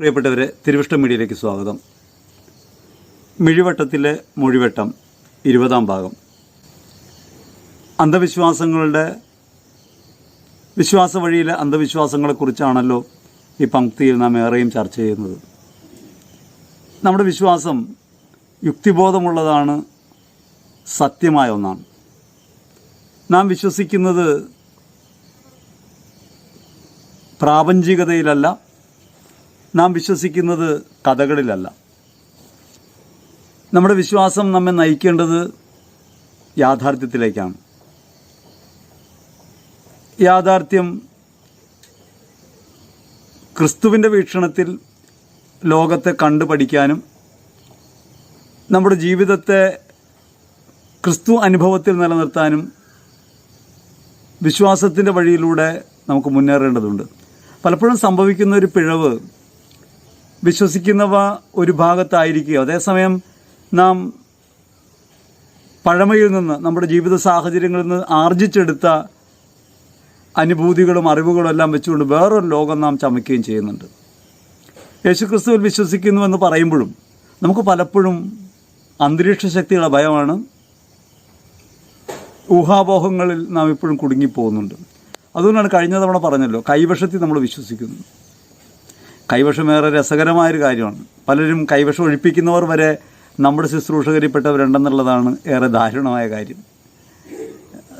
പ്രിയപ്പെട്ടവരെ തിരുവിഷ്ടം മീഡിയയിലേക്ക് സ്വാഗതം. മിഴിവട്ടത്തിലെ മൊഴിവട്ടം ഇരുപതാം ഭാഗം. അന്ധവിശ്വാസങ്ങളുടെ വിശ്വാസ വഴിയിലെ അന്ധവിശ്വാസങ്ങളെക്കുറിച്ചാണല്ലോ ഈ പങ്ക്തിയിൽ നാം ഏറെയും ചർച്ച ചെയ്യുന്നത്. നമ്മുടെ വിശ്വാസം യുക്തിബോധമുള്ളതാണ് സത്യമായ ഒന്നാണ്. നാം വിശ്വസിക്കുന്നത് പ്രാപഞ്ചികതയിലല്ല നാം വിശ്വസിക്കുന്നത് കഥകളിലല്ല. നമ്മുടെ വിശ്വാസം നമ്മെ നയിക്കേണ്ടത് യാഥാർത്ഥ്യത്തിലേക്കാണ്. യാഥാർത്ഥ്യം ക്രിസ്തുവിന്റെ വീക്ഷണത്തിൽ ലോകത്തെ കണ്ടു പഠിക്കാനും നമ്മുടെ ജീവിതത്തെ ക്രിസ്തു അനുഭവത്തിൽ നിലനിർത്താനും വിശ്വാസത്തിന്റെ വഴിയിലൂടെ നമുക്ക് മുന്നേറേണ്ടതുണ്ട്. പലപ്പോഴും സംഭവിക്കുന്ന ഒരു പിഴവ് വിശ്വസിക്കുന്നവ ഒരു ഭാഗത്തായിരിക്കുക. അതേസമയം നാം പഴമയിൽ നിന്ന് നമ്മുടെ ജീവിത സാഹചര്യങ്ങളിൽ നിന്ന് ആർജിച്ചെടുത്ത അനുഭൂതികളും അറിവുകളും എല്ലാം വെച്ചുകൊണ്ട് വേറൊരു ലോകം നാം ചമയ്ക്കുകയും ചെയ്യുന്നുണ്ട്. യേശുക്രിസ്തുവിൽ വിശ്വസിക്കുന്നുവെന്ന് പറയുമ്പോഴും നമുക്ക് പലപ്പോഴും അന്തരീക്ഷ ശക്തിയുടെ ഭയമാണ്. ഊഹാപോഹങ്ങളിൽ നാം ഇപ്പോഴും കുടുങ്ങിപ്പോകുന്നുണ്ട്. അതുകൊണ്ടാണ് കഴിഞ്ഞ തവണ പറഞ്ഞല്ലോ കൈവശത്തിൽ നമ്മൾ വിശ്വസിക്കുന്നു. കൈവശം ഏറെ രസകരമായൊരു കാര്യമാണ്. പലരും കൈവശം ഒഴിപ്പിക്കുന്നവർ വരെ നമ്മുടെ ശുശ്രൂഷകരിൽപ്പെട്ടവരുണ്ടെന്നുള്ളതാണ് ഏറെ ദാരുണമായ കാര്യം.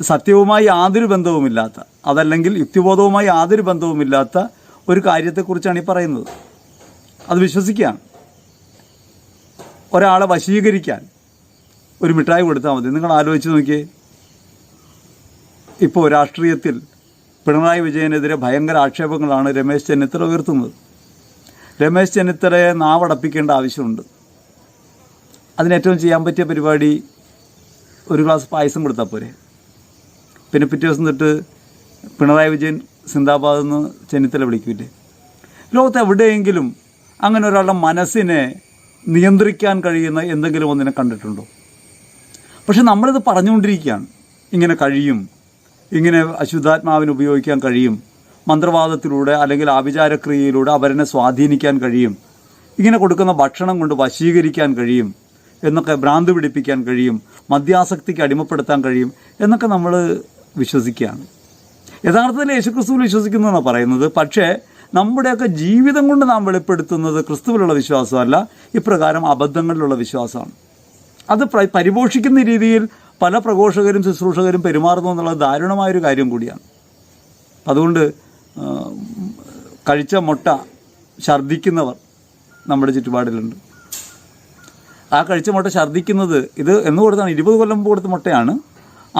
സത്യവുമായി യാതൊരു ബന്ധവുമില്ലാത്ത അതല്ലെങ്കിൽ യുക്തിബോധവുമായി യാതൊരു ബന്ധവുമില്ലാത്ത ഒരു കാര്യത്തെക്കുറിച്ചാണ് ഈ പറയുന്നത്. അത് വിശ്വസിക്കുകയാണ്. ഒരാളെ വശീകരിക്കാൻ ഒരു മിഠായി കൊടുത്താൽ മതി. നിങ്ങൾ ആലോചിച്ച് നോക്കിയേ. ഇപ്പോൾ രാഷ്ട്രീയത്തിൽ പിണറായി വിജയനെതിരെ ഭയങ്കര ആക്ഷേപങ്ങളാണ് രമേശ് ചെന്നിത്തല ഉയർത്തുന്നത്. രമേശ് ചെന്നിത്തലയെ നാവടപ്പിക്കേണ്ട ആവശ്യമുണ്ട്. അതിനേറ്റവും ചെയ്യാൻ പറ്റിയ പരിപാടി ഒരു ഗ്ലാസ് പായസം കൊടുത്താൽ പോരെ. പിന്നെ പിറ്റേ ദിവസം തൊട്ട് പിണറായി വിജയൻ സിന്ദാബാദ് നിന്ന് ചെന്നിത്തല വിളിക്കൂലേ ലോകത്ത് എവിടെയെങ്കിലും അങ്ങനെ ഒരാളുടെ മനസ്സിനെ നിയന്ത്രിക്കാൻ കഴിയുന്ന എന്തെങ്കിലും ഒന്നിനെ കണ്ടിട്ടുണ്ടോ? പക്ഷെ നമ്മളിത് പറഞ്ഞുകൊണ്ടിരിക്കുകയാണ്. ഇങ്ങനെ കഴിയും. ഇങ്ങനെ അശുദ്ധാത്മാവിന് ഉപയോഗിക്കാൻ കഴിയും. മന്ത്രവാദത്തിലൂടെ അല്ലെങ്കിൽ ആഭിചാരക്രിയയിലൂടെ അവരനെ സ്വാധീനിക്കാൻ കഴിയും. ഇങ്ങനെ കൊടുക്കുന്ന ഭക്ഷണം കൊണ്ട് വശീകരിക്കാൻ കഴിയും. എന്നൊക്കെ ഭ്രാന്ത് പിടിപ്പിക്കാൻ കഴിയും. മദ്യാസക്തിക്ക് അടിമപ്പെടുത്താൻ കഴിയും. എന്നൊക്കെ നമ്മൾ വിശ്വസിക്കുകയാണ്. യഥാർത്ഥത്തിൽ യേശുക്രിസ്തുവിൽ വിശ്വസിക്കുന്നു എന്നാണ് പറയുന്നത്. പക്ഷേ നമ്മുടെയൊക്കെ ജീവിതം കൊണ്ട് നാം വെളിപ്പെടുത്തുന്നത് ക്രിസ്തുവിലുള്ള വിശ്വാസമല്ല. ഇപ്രകാരം അബദ്ധങ്ങളിലുള്ള വിശ്വാസമാണ്. അത് പരിപോഷിക്കുന്ന രീതിയിൽ പല പ്രഘോഷകരും ശുശ്രൂഷകരും പെരുമാറുന്നു എന്നുള്ളത് ദാരുണമായൊരു കാര്യം കൂടിയാണ്. അതുകൊണ്ട് കഴിച്ച മുട്ട ഛർദ്ദിക്കുന്നവർ നമ്മുടെ ചുറ്റുപാടിലുണ്ട്. ആ കഴിച്ച മുട്ട ഛർദ്ദിക്കുന്നത് ഇത് എന്ന് കൊടുത്താണ് ഇരുപത് കൊല്ലം കൊടുത്ത മുട്ടയാണ്.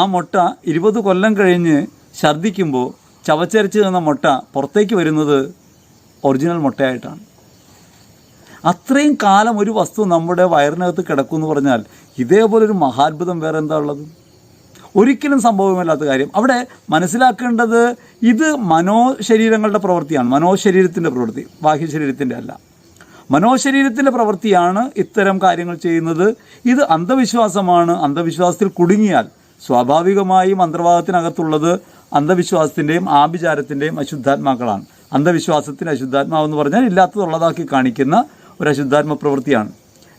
ആ മുട്ട ഇരുപത് കൊല്ലം കഴിഞ്ഞ് ഛർദ്ദിക്കുമ്പോൾ ചവച്ചരച്ച് നിന്ന മുട്ട പുറത്തേക്ക് വരുന്നത് ഒറിജിനൽ മുട്ടയായിട്ടാണ്. അത്രയും കാലം ഒരു വസ്തു നമ്മുടെ വയറിനകത്ത് കിടക്കുമെന്ന് പറഞ്ഞാൽ ഇതേപോലൊരു മഹാത്ഭുതം വേറെ എന്താ ഉള്ളത്? ഒരിക്കലും സംഭവമല്ലാത്ത കാര്യം. അവിടെ മനസ്സിലാക്കേണ്ടത് ഇത് മനോശരീരങ്ങളുടെ പ്രവൃത്തിയാണ്. മനോശരീരത്തിന്റെ പ്രവൃത്തി ബാഹ്യശരീരത്തിന്റെ അല്ല. മനോശരീരത്തിന്റെ പ്രവൃത്തിയാണ് ഇത്തരം കാര്യങ്ങൾ ചെയ്യുന്നത്. ഇത് അന്ധവിശ്വാസമാണ്. അന്ധവിശ്വാസത്തിൽ കുടുങ്ങിയാൽ സ്വാഭാവികമായും മന്ത്രവാദത്തിനകത്തുള്ളത് അന്ധവിശ്വാസത്തിന്റെയും ആഭിചാരത്തിന്റെയും അശുദ്ധാത്മാക്കളാണ്. അന്ധവിശ്വാസത്തിന് അശുദ്ധാത്മാവെന്ന് പറഞ്ഞാൽ ഇല്ലാത്തതുള്ളതാക്കി കാണിക്കുന്ന ഒരു അശുദ്ധാത്മ പ്രവൃത്തിയാണ്.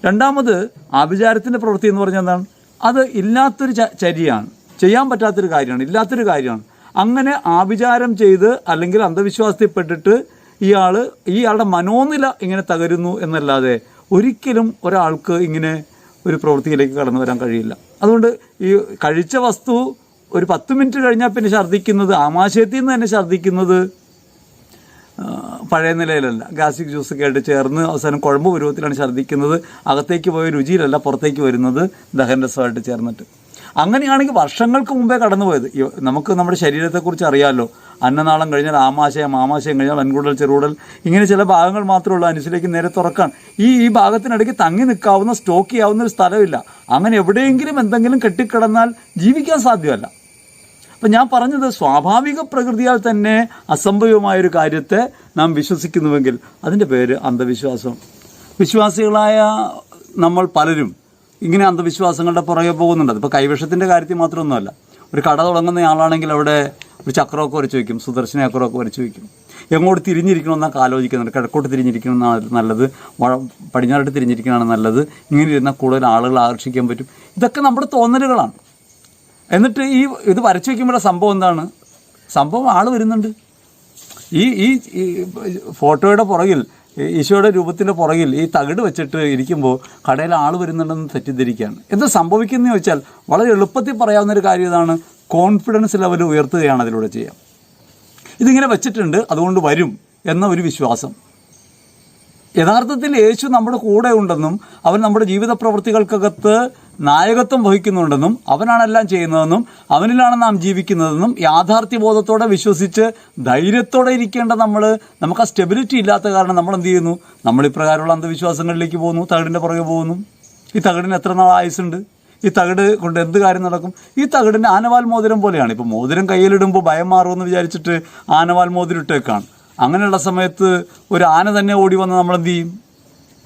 രണ്ടാമത് ആഭിചാരത്തിന്റെ പ്രവൃത്തി എന്ന് പറഞ്ഞാൽ എന്താണ്? അത് ഇല്ലാത്തൊരു ചര്യയാണ് ചെയ്യാൻ പറ്റാത്തൊരു കാര്യമാണ് ഇല്ലാത്തൊരു കാര്യമാണ്. അങ്ങനെ ആഭിചാരം ചെയ്ത് അല്ലെങ്കിൽ അന്ധവിശ്വാസത്തിൽപ്പെട്ടിട്ട് ഇയാൾ ഇയാളുടെ മനോനില ഇങ്ങനെ തകരുന്നു എന്നല്ലാതെ ഒരിക്കലും ഒരാൾക്ക് ഇങ്ങനെ ഒരു പ്രവൃത്തിയിലേക്ക് കടന്നു വരാൻ കഴിയില്ല. അതുകൊണ്ട് ഈ കഴിച്ച വസ്തു ഒരു പത്ത് മിനിറ്റ് കഴിഞ്ഞാൽ പിന്നെ ഛർദ്ദിക്കുന്നത് ആമാശയത്തിൽ നിന്ന് തന്നെ ഛർദ്ദിക്കുന്നത് പഴയ നിലയിലല്ല. ഗാസിക് ജ്യൂസൊക്കെ ആയിട്ട് ചേർന്ന് അവസാനം കുഴമ്പ് പരുവത്തിലാണ് ഛർദ്ദിക്കുന്നത്. അകത്തേക്ക് പോയ രുചിയിലല്ല പുറത്തേക്ക് വരുന്നത് ദഹൻ ദഹനരസമായിട്ട് ചേർന്നിട്ട്. അങ്ങനെയാണെങ്കിൽ വർഷങ്ങൾക്ക് മുമ്പേ കടന്നുപോയത്. നമുക്ക് നമ്മുടെ ശരീരത്തെക്കുറിച്ച് അറിയാമല്ലോ അന്നനാളം കഴിഞ്ഞാൽ ആമാശയം ആമാശയം കഴിഞ്ഞാൽ വൻകൂടൽ ചെറുകൂടൽ. ഇങ്ങനെ ചില ഭാഗങ്ങൾ മാത്രമേ ഉള്ളൂ നേരെ തുറക്കാൻ. ഈ ഈ ഭാഗത്തിനിടയ്ക്ക് തങ്ങി നിൽക്കാവുന്ന സ്റ്റോക്ക് ചെയ്യാവുന്ന ഒരു സ്ഥലമില്ല. അങ്ങനെ എവിടെയെങ്കിലും എന്തെങ്കിലും കെട്ടിക്കിടന്നാൽ ജീവിക്കാൻ സാധ്യമല്ല. അപ്പം ഞാൻ പറഞ്ഞത് സ്വാഭാവിക പ്രകൃതിയാൽ തന്നെ അസംഭവമായൊരു കാര്യത്തെ നാം വിശ്വസിക്കുന്നുവെങ്കിൽ അതിന്റെ പേര് അന്ധവിശ്വാസം. വിശ്വാസികളായ നമ്മൾ പലരും ഇങ്ങനെ അന്ധവിശ്വാസങ്ങളുടെ പുറകെ പോകുന്നുണ്ട്. അതിപ്പോൾ കൈവശത്തിന്റെ കാര്യത്തിൽ മാത്രമൊന്നുമല്ല. ഒരു കട തുടങ്ങുന്ന ആളാണെങ്കിൽ അവിടെ ഒരു ചക്രമൊക്കെ വരച്ച് വയ്ക്കും. സുദർശന ചക്രമൊക്കെ വരച്ച് വയ്ക്കും. എങ്ങോട്ട് തിരിഞ്ഞിരിക്കണമെന്നൊക്കെ ആലോചിക്കുന്നുണ്ട് കിഴക്കോട്ട് തിരിഞ്ഞിരിക്കണമെന്നാണ് നല്ലത്. പടിഞ്ഞാറോട്ട് തിരിഞ്ഞിരിക്കണമെന്നാണ് നല്ലത്. ഇങ്ങനെ ഇരുന്നാൽ കൂടുതൽ ആളുകൾ ആകർഷിക്കാൻ പറ്റും. ഇതൊക്കെ നമ്മുടെ തോന്നലുകളാണ്. എന്നിട്ട് ഈ ഇത് വരച്ചു വയ്ക്കുമ്പോഴെ സംഭവം എന്താണ്? സംഭവം ആൾ വരുന്നുണ്ട്. ഈ ഈ ഫോട്ടോയുടെ പുറകിൽ ഈശോയുടെ രൂപത്തിന്റെ പുറകിൽ ഈ തകിട് വെച്ചിട്ട് ഇരിക്കുമ്പോൾ കടയിൽ ആൾ വരുന്നുണ്ടെന്ന് തെറ്റിദ്ധരിക്കുകയാണ്. എന്ത് സംഭവിക്കുന്നതെന്ന് വെച്ചാൽ വളരെ എളുപ്പത്തിൽ പറയാവുന്ന ഒരു കാര്യം ഇതാണ്. കോൺഫിഡൻസ് ലെവൽ ഉയർത്തുകയാണ് അതിലൂടെ ചെയ്യാം. ഇതിങ്ങനെ വെച്ചിട്ടുണ്ട് അതുകൊണ്ട് വരും എന്ന ഒരു വിശ്വാസം. യഥാർത്ഥത്തിൽ യേശു നമ്മുടെ കൂടെ ഉണ്ടെന്നും അവൻ നമ്മുടെ ജീവിത പ്രവൃത്തികൾക്കകത്ത് നായകത്വം വഹിക്കുന്നുണ്ടെന്നും അവനാണെല്ലാം ചെയ്യുന്നതെന്നും അവനിലാണ് നാം ജീവിക്കുന്നതെന്നും യാഥാർത്ഥ്യബോധത്തോടെ വിശ്വസിച്ച് ധൈര്യത്തോടെ ഇരിക്കേണ്ട നമ്മൾ നമുക്ക് ആ സ്റ്റെബിലിറ്റി ഇല്ലാത്ത കാരണം നമ്മൾ എന്ത് ചെയ്യുന്നു? നമ്മൾ ഇപ്രകാരമുള്ള അന്ധവിശ്വാസങ്ങളിലേക്ക് പോകുന്നു തകിടിന്റെ പുറകെ പോകുന്നു. ഈ തകിടിന് എത്ര നാൾ ആയുസുണ്ട് ഈ തകിട് കൊണ്ട് എന്ത് കാര്യം നടക്കും? ഈ തകിടിന്റെ ആനവാൽ മോതിരം പോലെയാണ്. ഇപ്പോൾ മോതിരം കയ്യിലിടുമ്പോൾ ഭയം മാറുമെന്ന് വിചാരിച്ചിട്ട് ആനവാൽ മോതിരം ഇട്ടേക്കാണ്. അങ്ങനെയുള്ള സമയത്ത് ഒരു ആന തന്നെ ഓടി വന്ന് നമ്മൾ എന്ത് ചെയ്യും?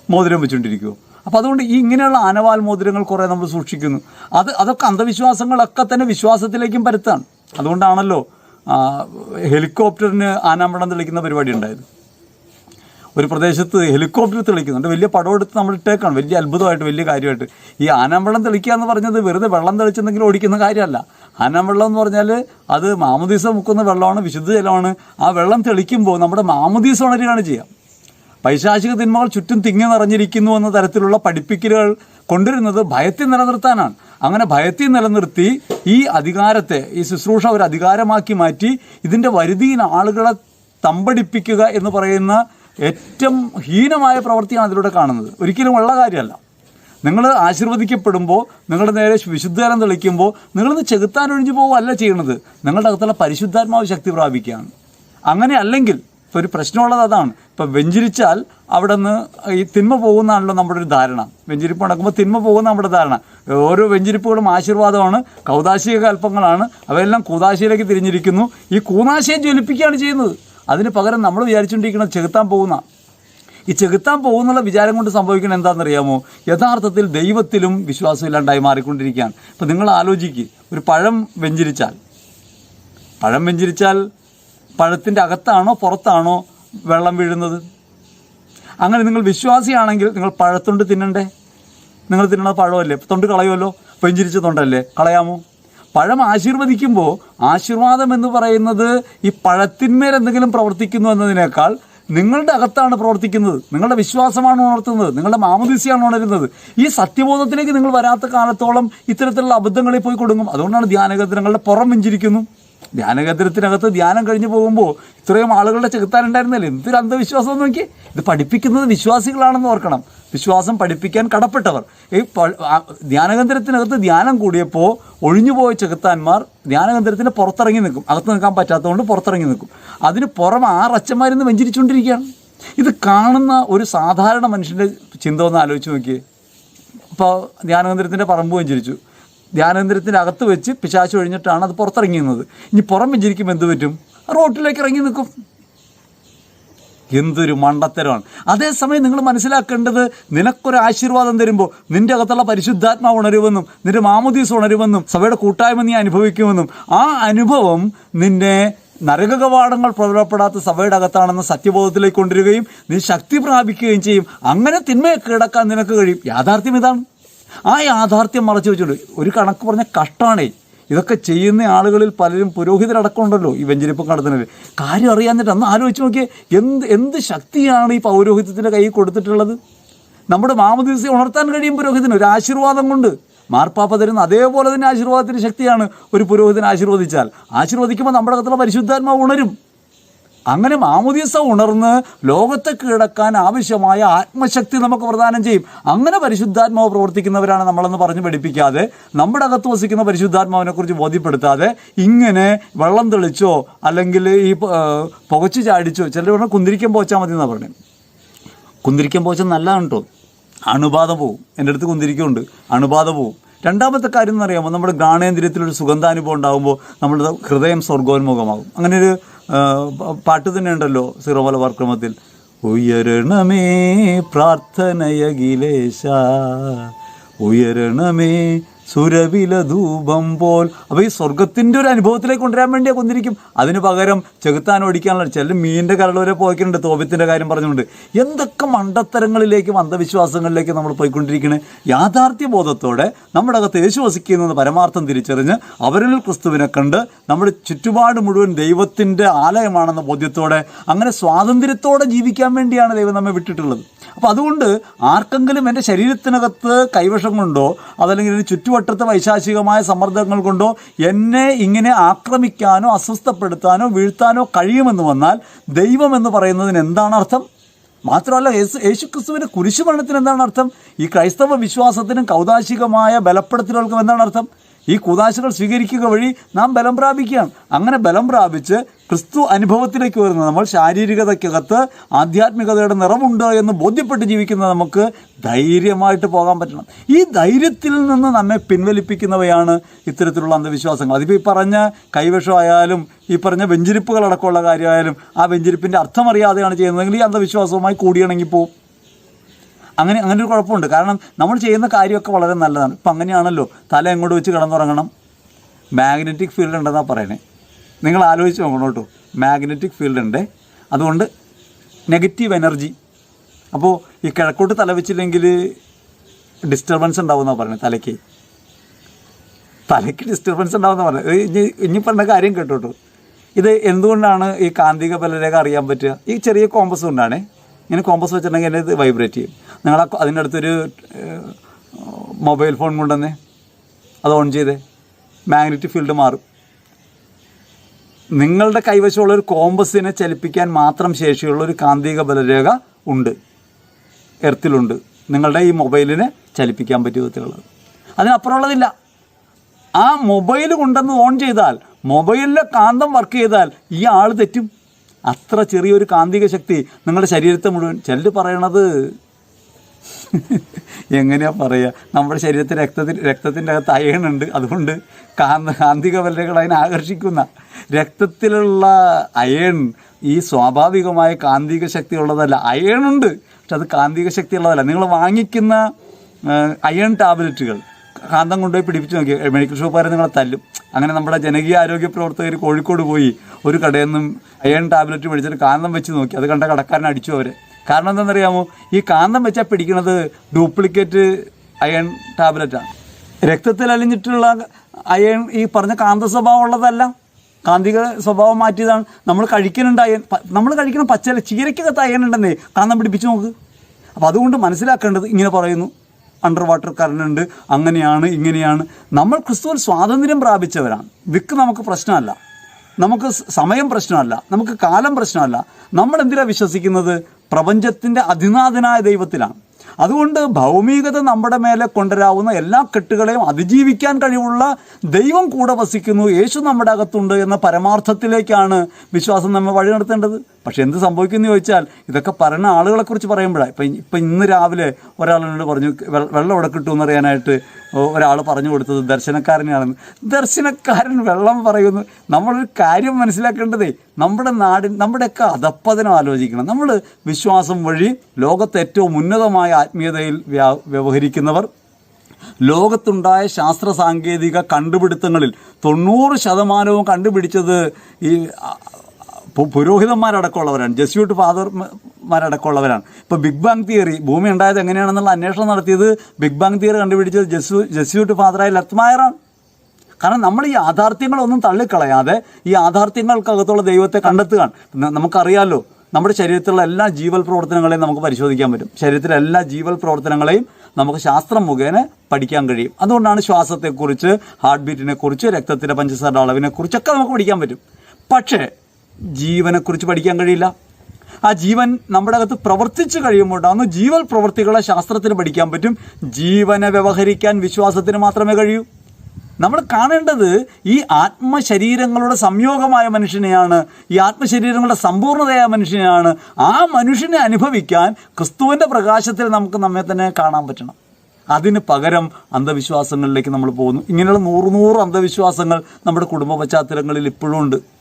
മോതിരം വെച്ചുകൊണ്ടിരിക്കുമോ അപ്പോൾ അതുകൊണ്ട് ഈ ഇങ്ങനെയുള്ള ആനവാൽ മോതിരങ്ങൾ കുറേ നമ്മൾ സൂക്ഷിക്കുന്നു. അത് അതൊക്കെ അന്ധവിശ്വാസങ്ങളൊക്കെ തന്നെ വിശ്വാസത്തിലേക്കും പരുത്താണ്. അതുകൊണ്ടാണല്ലോ ഹെലികോപ്റ്ററിന് ആനാമ്പടം തെളിക്കുന്ന പരിപാടി ഉണ്ടായത്. ഒരു പ്രദേശത്ത് ഹെലികോപ്റ്റർ തെളിക്കുന്നുണ്ട്. വലിയ പടം എടുത്ത് നമ്മൾ ഇട്ടേക്കാണ്. വലിയ അത്ഭുതമായിട്ട് വലിയ കാര്യമായിട്ട്. ഈ ആനാമ്പടം തെളിക്കുക എന്ന് പറഞ്ഞത് വെറുതെ വെള്ളം തെളിച്ചെന്തെങ്കിലും ഓടിക്കുന്ന കാര്യമല്ല. ആനാമ്പള്ളം എന്ന് പറഞ്ഞാൽ അത് മാമുദീസ മുക്കുന്ന വെള്ളമാണ് വിശുദ്ധ ജലമാണ്. ആ വെള്ളം തെളിക്കുമ്പോൾ നമ്മുടെ മാമുദീസ ഉണരുകയാണ് ചെയ്യുക പൈശാചിക തിന്മകൾ ചുറ്റും തിങ്ങി നിറഞ്ഞിരിക്കുന്നു എന്ന തരത്തിലുള്ള പഠിപ്പിക്കലുകൾ കൊണ്ടുവരുന്നത് ഭയത്തെ നിലനിർത്താനാണ്. അങ്ങനെ ഭയത്തെ നിലനിർത്തി ഈ അധികാരത്തെ ഈ ശുശ്രൂഷ ഒരു അധികാരമാക്കി മാറ്റി ഇതിന്റെ വരുതിയിൽ ആളുകളെ തമ്പടിപ്പിക്കുക എന്ന് പറയുന്ന ഏറ്റവും ഹീനമായ പ്രവൃത്തിയാണ് അതിലൂടെ കാണുന്നത്. ഒരിക്കലും ഉള്ള കാര്യമല്ല. നിങ്ങൾ ആശീർവദിക്കപ്പെടുമ്പോൾ നിങ്ങളുടെ നേരെ വിശുദ്ധകരം തെളിക്കുമ്പോൾ നിങ്ങളൊന്ന് ചെകുത്താൻ ഒഴിഞ്ഞു പോവുകയല്ല ചെയ്യണത്. നിങ്ങളുടെ അകത്തുള്ള പരിശുദ്ധാത്മാവ് ശക്തി പ്രാപിക്കുകയാണ്. അങ്ങനെ അല്ലെങ്കിൽ ഇപ്പോൾ ഒരു പ്രശ്നമുള്ളത് അതാണ്. ഇപ്പോൾ വെഞ്ചിരിച്ചാൽ അവിടെ നിന്ന് ഈ തിന്മ പോകുന്നതാണല്ലോ നമ്മുടെ ഒരു ധാരണ. വെഞ്ചിരിപ്പ് നടക്കുമ്പോൾ തിന്മ പോകുന്ന നമ്മുടെ ധാരണ. ഓരോ വെഞ്ചിരിപ്പുകളും ആശീർവാദമാണ് കൗതാശിക കൽപ്പങ്ങളാണ്. അവയെല്ലാം കൂതാശിയിലേക്ക് തിരിഞ്ഞിരിക്കുന്നു. ഈ കൂനാശയെ ജ്വലിപ്പിക്കുകയാണ് ചെയ്യുന്നത്. അതിന് പകരം നമ്മൾ വിചാരിച്ചുകൊണ്ടിരിക്കുന്നത് ചെകുത്താൻ പോകുന്ന ഈ ചെകുത്താൻ പോകുന്നുള്ള വിചാരം കൊണ്ട് സംഭവിക്കുന്നത് എന്താണെന്നറിയാമോ? യഥാർത്ഥത്തിൽ ദൈവത്തിലും വിശ്വാസമില്ലാണ്ടായി മാറിക്കൊണ്ടിരിക്കുകയാണ്. അപ്പം നിങ്ങൾ ആലോചിക്കുക ഒരു പഴം വെഞ്ചിരിച്ചാൽ പഴം വെഞ്ചിരിച്ചാൽ പഴത്തിന്റെ അകത്താണോ പുറത്താണോ വെള്ളം വീഴുന്നത്? അങ്ങനെ നിങ്ങൾ വിശ്വാസിയാണെങ്കിൽ നിങ്ങൾ പഴത്തൊണ്ട് തിന്നണ്ടേ? നിങ്ങൾ തിന്നണ പഴമല്ലേ? തൊണ്ട് കളയുമല്ലോ? വെഞ്ചിരിച്ച തൊണ്ടല്ലേ? കളയാമോ? പഴം ആശീർവദിക്കുമ്പോൾ ആശീർവാദം എന്ന് പറയുന്നത് ഈ പഴത്തിന്മേൽ എന്തെങ്കിലും പ്രവർത്തിക്കുന്നു എന്നതിനേക്കാൾ നിങ്ങളുടെ അകത്താണ് പ്രവർത്തിക്കുന്നത്. നിങ്ങളുടെ വിശ്വാസമാണ് ഉണർത്തുന്നത്. നിങ്ങളുടെ മാമദീസിയാണ് ഉണരുന്നത്. ഈ സത്യബോധത്തിലേക്ക് നിങ്ങൾ വരാത്ത കാലത്തോളം ഇത്തരത്തിലുള്ള അബദ്ധങ്ങളിൽ പോയി കൊടുങ്ങും. അതുകൊണ്ടാണ് ധ്യാനകേന്ദ്രങ്ങളുടെ പുറം വെഞ്ചിരിക്കുന്നു. ധ്യാനകേന്ദ്രത്തിനകത്ത് ധ്യാനം കഴിഞ്ഞു പോകുമ്പോൾ ഇത്രയും ആളുകളുടെ ചെകുത്താനുണ്ടായിരുന്നല്ലേ? എന്തൊരു അന്ധവിശ്വാസം നോക്കി ഇത് പഠിപ്പിക്കുന്നത് വിശ്വാസികളാണെന്ന് ഓർക്കണം. വിശ്വാസം പഠിപ്പിക്കാൻ കടപ്പെട്ടവർ. ഈ ധ്യാനകേന്ദ്രത്തിനകത്ത് ധ്യാനം കൂടിയപ്പോൾ ഒഴിഞ്ഞുപോയ ചെകുത്താന്മാർ ധ്യാനകേന്ദ്രത്തിന് പുറത്തിറങ്ങി നിൽക്കും. അകത്ത് നിൽക്കാൻ പറ്റാത്തതുകൊണ്ട് പുറത്തിറങ്ങി നിൽക്കും. അതിന് പുറം ആറച്ചന്മാരിന്ന് വെഞ്ചിരിച്ചുകൊണ്ടിരിക്കുകയാണ്. ഇത് കാണുന്ന ഒരു സാധാരണ മനുഷ്യന്റെ ചിന്ത ഒന്ന് ആലോചിച്ച് നോക്കിയേ. ഇപ്പോൾ ധ്യാനകേന്ദ്രത്തിന്റെ പറമ്പ് വെഞ്ചരിച്ചു. ധ്യാനകേന്ദ്രത്തിന്റെ അകത്ത് വെച്ച് പിശാച്ച് ഒഴിഞ്ഞിട്ടാണ് അത് പുറത്തിറങ്ങിയുന്നത് ഇനി പുറം വെഞ്ചരിക്കുമ്പോൾ എന്ത് പറ്റും? റോട്ടിലേക്ക് ഇറങ്ങി നിൽക്കും. എന്തൊരു മണ്ടത്തരമാണ്. അതേസമയം നിങ്ങൾ മനസ്സിലാക്കേണ്ടത് നിനക്കൊരു ആശീർവാദം തരുമ്പോൾ നിന്റെ അകത്തുള്ള പരിശുദ്ധാത്മാവ് ഉണരുമെന്നും നിന്റെ മാമുദീസ് ഉണരുമെന്നും സഭയുടെ കൂട്ടായ്മ നീ അനുഭവിക്കുമെന്നും ആ അനുഭവം നിന്നെ നരകകവാടങ്ങൾ പ്രബലപ്പെടാത്ത സഭയുടെ അകത്താണെന്ന് സത്യബോധത്തിലേക്ക് കൊണ്ടുവരികയും നീ ശക്തി പ്രാപിക്കുകയും ചെയ്യും. അങ്ങനെ തിന്മയെ കീഴടക്കാൻ നിനക്ക് കഴിയും. യാഥാർത്ഥ്യം ഇതാണ്. ആ യാഥാർത്ഥ്യം മറച്ചു വെച്ചിട്ടുണ്ട്. ഒരു കണക്ക് പറഞ്ഞ കഷ്ടമാണേ. ഇതൊക്കെ ചെയ്യുന്ന ആളുകളിൽ പലരും പുരോഹിതരടക്കം ഉണ്ടല്ലോ ഈ വെഞ്ചരിപ്പ് നടത്തുന്നതിൽ. കാര്യം അറിയാന്നിട്ട് അന്ന് ആലോചിച്ച് നോക്കിയേ എന്ത് എന്ത് ശക്തിയാണ് ഈ പൗരോഹിത്യത്തിന്റെ കയ്യിൽ കൊടുത്തിട്ടുള്ളത്? നമ്മുടെ മാമദീസ ഉണർത്താൻ കഴിയും പുരോഹിതന് ഒരു ആശീർവാദം കൊണ്ട്. മാർപ്പാപ്പ തരുന്ന അതേപോലെ തന്നെ ആശീർവാദത്തിന് ശക്തിയാണ് ഒരു പുരോഹിതൻ ആശീർവദിച്ചാൽ. ആശീർവദിക്കുമ്പോൾ നമ്മുടെ അകത്തുള്ള പരിശുദ്ധാത്മാവ് ഉണരും. അങ്ങനെ മാമുദീസ ഉണർന്ന് ലോകത്തെ കീഴടക്കാൻ ആവശ്യമായ ആത്മശക്തി നമുക്ക് പ്രദാനം ചെയ്യും. അങ്ങനെ പരിശുദ്ധാത്മാവ് പ്രവർത്തിക്കുന്നവരാണ് നമ്മളെന്ന് പറഞ്ഞ് പഠിപ്പിക്കാതെ നമ്മുടെ അകത്ത് വസിക്കുന്ന പരിശുദ്ധാത്മാവിനെ കുറിച്ച് ബോധ്യപ്പെടുത്താതെ ഇങ്ങനെ വെള്ളം തെളിച്ചോ അല്ലെങ്കിൽ ഈ പുകച്ചു ചാടിച്ചോ ചിലർ പറഞ്ഞാൽ കുന്തിരിക്കം പോച്ചാൽ മതി എന്നാണ് പറഞ്ഞത് കുന്തിരിക്കം പോച്ചാൽ നല്ലതാണ് കേട്ടോ അണുബാധ പോവും. എന്റെ അടുത്ത് കുന്തിരിക്കുന്നുണ്ട് അണുബാധ പോവും. രണ്ടാമത്തെ കാര്യം എന്ന് അറിയാമോ നമ്മുടെ ഗാണേന്ദ്രിയത്തിലൊരു സുഗന്ധാനുഭവം ഉണ്ടാകുമ്പോൾ നമ്മുടെ ഹൃദയം സ്വർഗോന്മുഖമാകും. അങ്ങനെ ഒരു പാട്ട് തന്നെ ഉണ്ടല്ലോ സിറോമല വർക്രമത്തിൽ ഉയരണമേ പ്രാർത്ഥനയകിലേശ ഉയരണമേ സുരവില ധൂപം പോൽ. അപ്പോൾ ഈ സ്വർഗത്തിന്റെ ഒരു അനുഭവത്തിലേക്ക് കൊണ്ടുവരാൻ വേണ്ടിയാ കൊന്നിരിക്കും. അതിന് പകരം ചെകുത്താൻ ഓടിക്കാനുള്ള ചില മീനിന്റെ കരളവരെ പോയിക്കുന്നുണ്ട് തോപത്തിന്റെ കാര്യം പറഞ്ഞുകൊണ്ട്. എന്തൊക്കെ മണ്ടത്തരങ്ങളിലേക്കും അന്ധവിശ്വാസങ്ങളിലേക്കും നമ്മൾ പോയിക്കൊണ്ടിരിക്കുന്നത് യാഥാർത്ഥ്യ ബോധത്തോടെ നമ്മുടെ അകത്ത് യേശു വസിക്കുന്നത് പരമാർത്ഥം തിരിച്ചറിഞ്ഞ് അവരിൽ ക്രിസ്തുവിനെ കണ്ട് നമ്മുടെ ചുറ്റുപാട് മുഴുവൻ ദൈവത്തിന്റെ ആലയമാണെന്ന ബോധ്യത്തോടെ അങ്ങനെ സ്വാതന്ത്ര്യത്തോടെ ജീവിക്കാൻ വേണ്ടിയാണ് ദൈവം നമ്മെ വിട്ടിട്ടുള്ളത്. അപ്പോൾ അതുകൊണ്ട് ആർക്കെങ്കിലും എന്റെ ശരീരത്തിനകത്ത് കൈവശം കൊണ്ടോ അതല്ലെങ്കിൽ എന്റെ ചുറ്റുവട്ടത്തെ വൈശാചികമായ സമ്മർദ്ദങ്ങൾ കൊണ്ടോ എന്നെ ഇങ്ങനെ ആക്രമിക്കാനോ അസ്വസ്ഥപ്പെടുത്താനോ വീഴ്ത്താനോ കഴിയുമെന്ന് വന്നാൽ ദൈവം എന്ന് പറയുന്നതിന് എന്താണ് അർത്ഥം? മാത്രമല്ല യേശു യേശുക്രിസ്തുവിന്റെ കുരിശുമരണത്തിന് എന്താണ് അർത്ഥം? ഈ ക്രൈസ്തവ വിശ്വാസത്തിനും കൗതാശികമായ ബലപ്പെടുത്തലുകൾക്കും എന്താണ് അർത്ഥം? ഈ കൂതാശകൾ സ്വീകരിക്കുക വഴി നാം ബലം പ്രാപിക്കുകയാണ്. അങ്ങനെ ബലം പ്രാപിച്ച് ക്രിസ്തു അനുഭവത്തിലേക്ക് വരുന്ന നമ്മൾ ശാരീരികതയ്ക്കകത്ത് ആധ്യാത്മികതയുടെ നിറമുണ്ട് എന്ന് ബോധ്യപ്പെട്ട് ജീവിക്കുന്ന നമുക്ക് ധൈര്യമായിട്ട് പോകാൻ പറ്റണം. ഈ ധൈര്യത്തിൽ നിന്ന് നമ്മെ പിൻവലിപ്പിക്കുന്നവയാണ് ഇത്തരത്തിലുള്ള അന്ധവിശ്വാസങ്ങൾ. അതിപ്പോൾ ഈ പറഞ്ഞ കൈവശമായാലും ഈ പറഞ്ഞ വെഞ്ചിരിപ്പുകളടക്കമുള്ള കാര്യമായാലും ആ വെഞ്ചിരിപ്പിന്റെ അർത്ഥമറിയാതെയാണ് ചെയ്യുന്നതെങ്കിൽ ഈ അന്ധവിശ്വാസവുമായി കൂടിയിണങ്ങി പോകും അങ്ങനെ അങ്ങനെ ഒരു കുഴപ്പമുണ്ട്. കാരണം നമ്മൾ ചെയ്യുന്ന കാര്യമൊക്കെ വളരെ നല്ലതാണ്. ഇപ്പം അങ്ങനെയാണല്ലോ. തല എങ്ങോട്ട് വെച്ച് കിടന്നുറങ്ങണം? മാഗ്നറ്റിക് ഫീൽഡ് ഉണ്ടെന്നാണ് പറയണേ നിങ്ങൾ ആലോചിച്ച് നോക്കണം കേട്ടോ. മാഗ്നറ്റിക് ഫീൽഡ് ഉണ്ട്. അതുകൊണ്ട് നെഗറ്റീവ് എനർജി അപ്പോൾ ഈ കിഴക്കോട്ട് തല വെച്ചില്ലെങ്കിൽ ഡിസ്റ്റർബൻസ് ഉണ്ടാവുമെന്നാണ് പറയുന്നത് തലയ്ക്ക്. തലയ്ക്ക് ഡിസ്റ്റർബൻസ് ഉണ്ടാവുമെന്ന് പറഞ്ഞത് ഇനി ഇനി പറഞ്ഞ കാര്യം കേട്ടോ കേട്ടോ. ഇത് എന്തുകൊണ്ടാണ് ഈ കാന്തിക ബലരേഖ അറിയാൻ പറ്റുക? ഈ ചെറിയ കോമ്പസ് കൊണ്ടാണേ. ഇങ്ങനെ കോമ്പസ് വെച്ചിട്ടുണ്ടെങ്കിൽ ഇത് വൈബ്രേറ്റ് ചെയ്യും. നിങ്ങൾ അതിന്റെ അടുത്തൊരു മൊബൈൽ ഫോൺ കൊണ്ടുവന്നേ. അത് ഓൺ ചെയ്തേ. മാഗ്നറ്റിക് ഫീൽഡ് മാറും. നിങ്ങളുടെ കൈവശമുള്ള ഒരു കോമ്പസിനെ ചലിപ്പിക്കാൻ മാത്രം ശേഷിയുള്ള ഒരു കാന്തിക ബലരേഖ ഉണ്ട്. എർത്തിലുണ്ട്. നിങ്ങളുടെ ഈ മൊബൈലിനെ ചലിപ്പിക്കാൻ പറ്റിയ വിധത്തിലുള്ളത് അതിനപ്പുറമുള്ളതില്ല. ആ മൊബൈൽ കൊണ്ടുവന്ന് ഓൺ ചെയ്താൽ മൊബൈലിലെ കാന്തം വർക്ക് ചെയ്താൽ ഈ ആൾ തെറ്റും. അത്ര ചെറിയൊരു കാന്തിക ശക്തി നിങ്ങളുടെ ശരീരത്തെ മുഴുവൻ. ചിലർ പറയണത് എങ്ങനെയാ പറയുക നമ്മുടെ ശരീരത്തിൽ രക്തത്തിൽ രക്തത്തിന്റെ അകത്ത് ഉണ്ട്. അതുകൊണ്ട് കാന്ത കാന്തിക വല്ലകൾ അതിനെ ആകർഷിക്കുന്ന രക്തത്തിലുള്ള അയൺ ഈ സ്വാഭാവികമായ കാന്തിക ശക്തി ഉള്ളതല്ല അയണുണ്ട് പക്ഷെ അത് കാന്തിക ശക്തി ഉള്ളതല്ല നിങ്ങൾ വാങ്ങിക്കുന്ന അയൺ ടാബ്ലറ്റുകൾ കാന്തം കൊണ്ടുപോയി പിടിപ്പിച്ച് നോക്കി മെഡിക്കൽ ഷോപ്പുകാരെ നിങ്ങളെ തല്ലും. അങ്ങനെ നമ്മുടെ ജനകീയ ആരോഗ്യ പ്രവർത്തകർ കോഴിക്കോട് പോയി ഒരു കടയിൽ നിന്നും അയൺ ടാബ്ലറ്റ് മേടിച്ചിട്ട് കാന്തം വെച്ച് നോക്കി. അത് കണ്ട കടക്കാരൻ അടിച്ചു അവരെ. കാരണം എന്താണെന്നറിയാമോ? ഈ കാന്തം വെച്ചാൽ പിടിക്കുന്നത് ഡ്യൂപ്ലിക്കേറ്റ് അയൺ ടാബ്ലറ്റാണ് രക്തത്തിൽ അലിഞ്ഞിട്ടുള്ള അയൺ ഈ പറഞ്ഞ കാന്ത സ്വഭാവം ഉള്ളതല്ല. കാന്തിക സ്വഭാവം മാറ്റിയതാണ്. നമ്മൾ കഴിക്കുന്നുണ്ട് അയൺ. നമ്മൾ കഴിക്കുന്ന പച്ചല ചീരയ്ക്കകത്ത് അയൺ ഉണ്ടെന്നേ. കാന്തം പിടിപ്പിച്ച് നോക്ക്. അപ്പോൾ അതുകൊണ്ട് മനസ്സിലാക്കേണ്ടത് ഇങ്ങനെ പറയുന്നു. അണ്ടർ വാട്ടർ കറണ്ട് ഉണ്ട്. അങ്ങനെയാണ് ഇങ്ങനെയാണ്. നമ്മൾ ക്രിസ്തുവിൽ സ്വാതന്ത്ര്യം പ്രാപിച്ചവരാണ്. വിക്ക് നമുക്ക് പ്രശ്നമല്ല. നമുക്ക് സമയം പ്രശ്നമല്ല. നമുക്ക് കാലം പ്രശ്നമല്ല. നമ്മൾ എന്തിനാണ് വിശ്വസിക്കുന്നത്? പ്രപഞ്ചത്തിന്റെ അതിനാഥനായ ദൈവത്തിലാണ്. അതുകൊണ്ട് ഭൗമികത നമ്മുടെ മേലെ കൊണ്ടുവരാവുന്ന എല്ലാ കെട്ടുകളെയും അതിജീവിക്കാൻ കഴിവുള്ള ദൈവം കൂടെ വസിക്കുന്നു. യേശു നമ്മുടെ അകത്തുണ്ട് എന്ന പരമാർത്ഥത്തിലേക്കാണ് വിശ്വാസം നമ്മൾ വഴി നടത്തേണ്ടത് പക്ഷെ എന്ത് സംഭവിക്കുന്നു ചോദിച്ചാൽ ഇതൊക്കെ പറയുന്ന ആളുകളെ കുറിച്ച് പറയുമ്പോഴാണ്. ഇപ്പം ഇപ്പം ഇന്ന് രാവിലെ ഒരാളിനോട് പറഞ്ഞു "വെ- വെള്ളം ഇവിടെ കിട്ടുമെന്ന് അറിയാനായിട്ട് ഒരാൾ പറഞ്ഞു കൊടുത്തത് ദർശനക്കാരനെയാണെന്ന് ദർശനക്കാരൻ വെള്ളം പറയുന്നു. നമ്മളൊരു കാര്യം മനസ്സിലാക്കേണ്ടതേ നമ്മുടെ നാടിൻ നമ്മുടെയൊക്കെ അധപ്പതനം ആലോചിക്കണം. നമ്മൾ വിശ്വാസം വഴി ലോകത്തെ ഏറ്റവും ഉന്നതമായ ആത്മീയതയിൽ വ്യാ- വ്യവഹരിക്കുന്നവർ ലോകത്തുണ്ടായ ശാസ്ത്ര സാങ്കേതിക കണ്ടുപിടുത്തങ്ങളിൽ തൊണ്ണൂറ് ശതമാനവും കണ്ടുപിടിച്ചത് ഈ പുരോഹിതന്മാരടക്കമുള്ളവരാണ്. ജസ്യൂട്ട് ഫാദർമാരടക്കമുള്ളവരാണ്. ഇപ്പോൾ ബിഗ് ബാങ് തിയറി ഭൂമി ഉണ്ടായത് എങ്ങനെയാണെന്നുള്ള അന്വേഷണം നടത്തിയത് ബിഗ് ബാങ് തിയറി കണ്ടുപിടിച്ചത് ജസ്യു ജസ്യൂട്ട് ഫാദറായ ലത്മായറാണ് കാരണം നമ്മൾ ഈ യാഥാർത്ഥ്യങ്ങളൊന്നും തള്ളിക്കളയാതെ ഈ യാഥാർത്ഥ്യങ്ങൾക്കകത്തുള്ള ദൈവത്തെ കണ്ടെത്തുകയാണ്. നമുക്കറിയാമല്ലോ നമ്മുടെ ശരീരത്തിലുള്ള എല്ലാ ജീവൽ പ്രവർത്തനങ്ങളെയും നമുക്ക് പരിശോധിക്കാൻ പറ്റും. ശരീരത്തിലെ എല്ലാ ജീവൽ പ്രവർത്തനങ്ങളെയും നമുക്ക് ശാസ്ത്രം മുഖേന പഠിക്കാൻ കഴിയും. അതുകൊണ്ടാണ് ശ്വാസത്തെക്കുറിച്ച് ഹാർട്ട് ബീറ്റിനെ കുറിച്ച് രക്തത്തിലെ പഞ്ചസാരയുടെ അളവിനെ കുറിച്ചൊക്കെ നമുക്ക് പഠിക്കാൻ പറ്റും. പക്ഷേ ജീവനെക്കുറിച്ച് പഠിക്കാൻ കഴിയില്ല. ആ ജീവൻ നമ്മുടെ അകത്ത് പ്രവർത്തിച്ച് കഴിയുമ്പോഴാണ് ജീവൽ പ്രവൃത്തികളെ ശാസ്ത്രത്തിന് പഠിക്കാൻ പറ്റും. ജീവനെ വ്യവഹരിക്കാൻ വിശ്വാസത്തിന് മാത്രമേ കഴിയൂ. നമ്മൾ കാണേണ്ടത് ഈ ആത്മശരീരങ്ങളുടെ സംയോഗമായ മനുഷ്യനെയാണ് ഈ ആത്മശരീരങ്ങളുടെ സമ്പൂർണതയായ മനുഷ്യനെയാണ്. ആ മനുഷ്യനെ അനുഭവിക്കാൻ ക്രിസ്തുവിന്റെ പ്രകാശത്തിൽ നമുക്ക് നമ്മെ തന്നെ കാണാൻ പറ്റണം. അതിന് പകരം അന്ധവിശ്വാസങ്ങളിലേക്ക് നമ്മൾ പോകുന്നു. ഇങ്ങനെയുള്ള നൂറ് നൂറ് അന്ധവിശ്വാസങ്ങൾ നമ്മുടെ കുടുംബ പശ്ചാത്തലങ്ങളിൽ ഇപ്പോഴും ഉണ്ട്.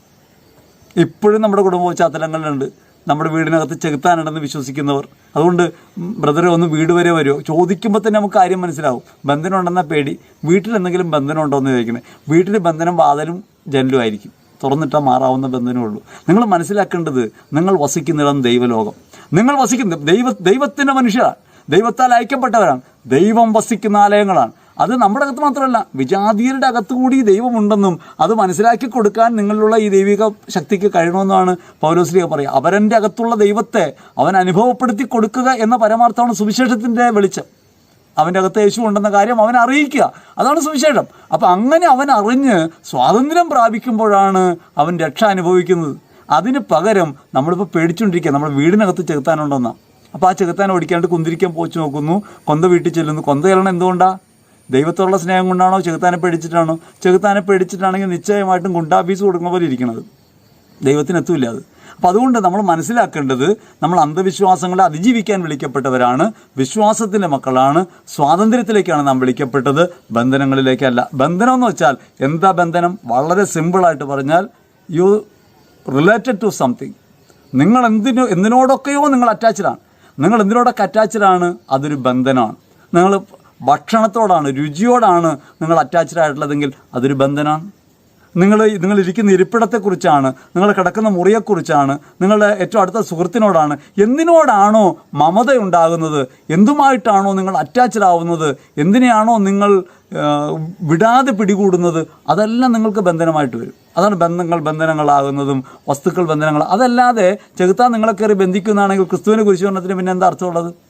ഇപ്പോഴും നമ്മുടെ കുടുംബ ചാത്തലങ്ങളിലുണ്ട് നമ്മുടെ വീടിനകത്ത് ചെകുത്താനുണ്ടെന്ന് വിശ്വസിക്കുന്നവർ. അതുകൊണ്ട് ബ്രദറെ ഒന്ന് വീട് വരെ വരുമോ ചോദിക്കുമ്പോൾ തന്നെ നമുക്ക് കാര്യം മനസ്സിലാവും. ബന്ധനമുണ്ടെന്ന പേടി. വീട്ടിൽ എന്തെങ്കിലും ബന്ധനം ഉണ്ടോ എന്ന് ചോദിക്കുന്നത്. വീട്ടിൽ ബന്ധനം വാതലും ജനലും ആയിരിക്കും. തുറന്നിട്ടാൽ മാറാവുന്ന ബന്ധനമേ ഉള്ളൂ. നിങ്ങൾ മനസ്സിലാക്കേണ്ടത് നിങ്ങൾ വസിക്കുന്നിടം ദൈവലോകം. നിങ്ങൾ വസിക്കുന്ന ദൈവ ദൈവത്തിന്റെ മനുഷ്യരാണ് ദൈവത്താൽ അയക്കപ്പെട്ടവരാണ്. ദൈവം വസിക്കുന്ന ആലയങ്ങളാണ്. അത് നമ്മുടെ അകത്ത് മാത്രമല്ല വിജാതീയരുടെ അകത്ത് കൂടി ദൈവമുണ്ടെന്നും അത് മനസ്സിലാക്കി കൊടുക്കാൻ നിങ്ങളിലുള്ള ഈ ദൈവിക ശക്തിക്ക് കഴിയണമെന്നാണ് പൗലോസ്ലിയ പറയുക. അവരന്റെ അകത്തുള്ള ദൈവത്തെ അവൻ അനുഭവപ്പെടുത്തി കൊടുക്കുക എന്ന പരമാർത്ഥമാണ് സുവിശേഷത്തിന്റെ വെളിച്ചം. അവന്റെ അകത്ത് യേശു ഉണ്ടെന്ന കാര്യം അവൻ അറിയിക്കുക. അതാണ് സുവിശേഷം. അപ്പം അങ്ങനെ അവൻ അറിഞ്ഞ് സ്വാതന്ത്ര്യം പ്രാപിക്കുമ്പോഴാണ് അവൻ രക്ഷ അനുഭവിക്കുന്നത്. അതിന് പകരം നമ്മളിപ്പോൾ പേടിച്ചുകൊണ്ടിരിക്കുക. നമ്മുടെ വീടിനകത്ത് ചെകുത്താനുണ്ടെന്നാണ് അപ്പോൾ ആ ചെകുത്താൻ ഓടിക്കാണ്ട് കുന്തിരിക്കാൻ പോച്ചു നോക്കുന്നു. കൊന്ത വീട്ടിൽ ചെല്ലുന്നു. കൊന്ത ചെല്ലണം എന്തുകൊണ്ടാണ് ദൈവത്തോടുള്ള സ്നേഹം കൊണ്ടാണോ ചെകുത്താനെ പേടിച്ചിട്ടാണോ? ചെകുത്താനെ പേടിച്ചിട്ടാണെങ്കിൽ നിശ്ചയമായിട്ടും ഗുണ്ടാഫീസ് കൊടുക്കുന്ന പോലെ ഇരിക്കണത്. ദൈവത്തിനെത്തൂല്ല അത്. അപ്പോൾ അതുകൊണ്ട് നമ്മൾ മനസ്സിലാക്കേണ്ടത് നമ്മൾ അന്ധവിശ്വാസങ്ങളെ അതിജീവിക്കാൻ വിളിക്കപ്പെട്ടവരാണ് വിശ്വാസത്തിന്റെ മക്കളാണ് സ്വാതന്ത്ര്യത്തിലേക്കാണ് നാം വിളിക്കപ്പെട്ടത് ബന്ധനങ്ങളിലേക്കല്ല. ബന്ധനം എന്ന് വെച്ചാൽ എന്താ ബന്ധനം? വളരെ സിമ്പിളായിട്ട് പറഞ്ഞാൽ യു റിലേറ്റഡ് ടു സംതിങ് നിങ്ങൾ എന്തിനോ എന്തിനോടൊക്കെയോ നിങ്ങൾ അറ്റാച്ച്ഡാണ് നിങ്ങൾ എന്തിനോടൊക്കെ അറ്റാച്ച്ഡാണ് അതൊരു ബന്ധനമാണ് നിങ്ങൾ ഭക്ഷണത്തോടാണ് രുചിയോടാണ് നിങ്ങൾ അറ്റാച്ച്ഡ് ആയിട്ടുള്ളതെങ്കിൽ അതൊരു ബന്ധനമാണ് നിങ്ങൾ നിങ്ങൾ ഇരിക്കുന്ന ഇരിപ്പിടത്തെക്കുറിച്ചാണ് നിങ്ങൾ കിടക്കുന്ന മുറിയെക്കുറിച്ചാണ് നിങ്ങളുടെ ഏറ്റവും അടുത്ത സുഹൃത്തിനോടാണ് എന്തിനോടാണോ മമത ഉണ്ടാകുന്നത് എന്തുമായിട്ടാണോ നിങ്ങൾ അറ്റാച്ച്ഡ് ആവുന്നത് എന്തിനെയാണോ നിങ്ങൾ വിടാതെ പിടികൂടുന്നത് അതെല്ലാം നിങ്ങൾക്ക് ബന്ധനമായിട്ട് വരും. അതാണ് ബന്ധങ്ങൾ ബന്ധനങ്ങളാകുന്നതും വസ്തുക്കൾ ബന്ധനങ്ങൾ. അതല്ലാതെ ചെകുത്താൻ നിങ്ങളെ കയറി ബന്ധിക്കുന്നതാണെങ്കിൽ ക്രിസ്തുവിനെ പറഞ്ഞതിന് പിന്നെ എന്താ അർത്ഥമുള്ളത്?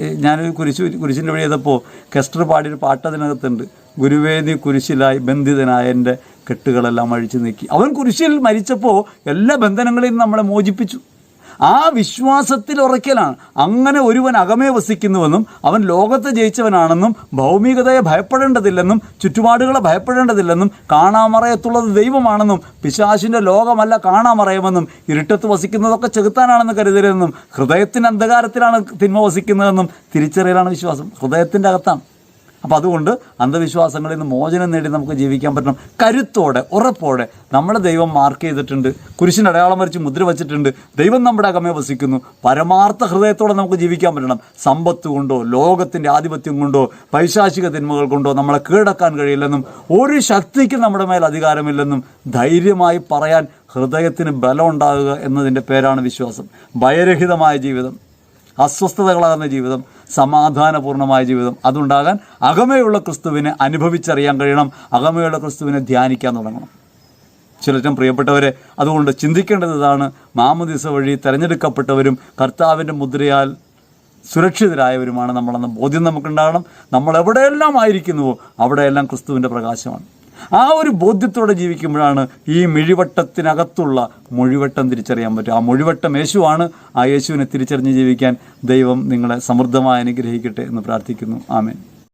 ഞാനൊരു കുരിശ് കുരിശിന്റെ വഴി ചെയ്തപ്പോൾ കെസ്റ്റർ പാടിയൊരു പാട്ട് അതിനകത്തുണ്ട്. ഗുരുവേദി കുരിശിലായി ബന്ധിതനായ എന്റെ കെട്ടുകളെല്ലാം അഴിച്ചു നീക്കി. അവൻ കുരിശിൽ മരിച്ചപ്പോൾ എല്ലാ ബന്ധനങ്ങളിൽ നമ്മളെ മോചിപ്പിച്ചു. ആ വിശ്വാസത്തിൽ ഉറയ്ക്കലാണ് അങ്ങനെ ഒരുവൻ അകമേ വസിക്കുന്നുവെന്നും അവൻ ലോകത്തെ ജയിച്ചവനാണെന്നും ഭൗമികതയെ ഭയപ്പെടേണ്ടതില്ലെന്നും ചുറ്റുപാടുകളെ ഭയപ്പെടേണ്ടതില്ലെന്നും കാണാമറയത്തുള്ളത് ദൈവമാണെന്നും പിശാശിന്റെ ലോകമല്ല കാണാമറയുമെന്നും ഇരുട്ടത്ത് വസിക്കുന്നതൊക്കെ ചെകുത്താനാണെന്ന് കരുതരുതെന്നും ഹൃദയത്തിന്റെ അന്ധകാരത്തിലാണ് തിന്മ വസിക്കുന്നതെന്നും തിരിച്ചറിയലാണ് വിശ്വാസം. ഹൃദയത്തിന്റെ അകത്താണ്. അപ്പം അതുകൊണ്ട് അന്ധവിശ്വാസങ്ങളിൽ നിന്ന് മോചനം നേടി നമുക്ക് ജീവിക്കാൻ പറ്റണം. കരുത്തോടെ ഉറപ്പോടെ നമ്മളെ ദൈവം മാർക്ക് ചെയ്തിട്ടുണ്ട്. കുരിശിന് അടയാളം വരച്ച് മുദ്ര വച്ചിട്ടുണ്ട്. ദൈവം നമ്മുടെ അകമേ വസിക്കുന്നു. പരമാർത്ഥ ഹൃദയത്തോടെ നമുക്ക് ജീവിക്കാൻ പറ്റണം. സമ്പത്ത് കൊണ്ടോ ലോകത്തിന്റെ ആധിപത്യം കൊണ്ടോ പൈശാചിക തിന്മകൾ കൊണ്ടോ നമ്മളെ കീഴടക്കാൻ കഴിയില്ലെന്നും ഒരു ശക്തിക്കും നമ്മുടെ മേൽ അധികാരമില്ലെന്നും ധൈര്യമായി പറയാൻ ഹൃദയത്തിന് ബലം ഉണ്ടാകുക എന്നതിന്റെ പേരാണ് വിശ്വാസം. ഭയരഹിതമായ ജീവിതം. അസ്വസ്ഥതകളാകുന്ന ജീവിതം. സമാധാനപൂർണമായ ജീവിതം അതുണ്ടാകാൻ അകമയുള്ള ക്രിസ്തുവിനെ അനുഭവിച്ചറിയാൻ കഴിയണം അകമയുള്ള ക്രിസ്തുവിനെ ധ്യാനിക്കാൻ തുടങ്ങണം. ചിലറ്റം പ്രിയപ്പെട്ടവരെ അതുകൊണ്ട് ചിന്തിക്കേണ്ടത് ഇതാണ് മാമദിസ വഴി തിരഞ്ഞെടുക്കപ്പെട്ടവരും കർത്താവിന്റെ മുദ്രയാൽ സുരക്ഷിതരായവരുമാണ് നമ്മളെന്ന ബോധ്യം നമുക്കുണ്ടാകണം. നമ്മൾ എവിടെയെല്ലാം ആയിരിക്കുന്നുവോ അവിടെയെല്ലാം ക്രിസ്തുവിന്റെ പ്രകാശമാണ്. ആ ഒരു ബോധ്യത്തോടെ ജീവിക്കുമ്പോഴാണ് ഈ മിഴിവട്ടത്തിനകത്തുള്ള മൊഴിവട്ടം തിരിച്ചറിയാൻ പറ്റും ആ മൊഴിവട്ടം യേശുവാണ്. ആ യേശുവിനെ തിരിച്ചറിഞ്ഞ് ജീവിക്കാൻ ദൈവം നിങ്ങളെ സമൃദ്ധമായി അനുഗ്രഹിക്കട്ടെ എന്ന് പ്രാർത്ഥിക്കുന്നു. ആമേൻ.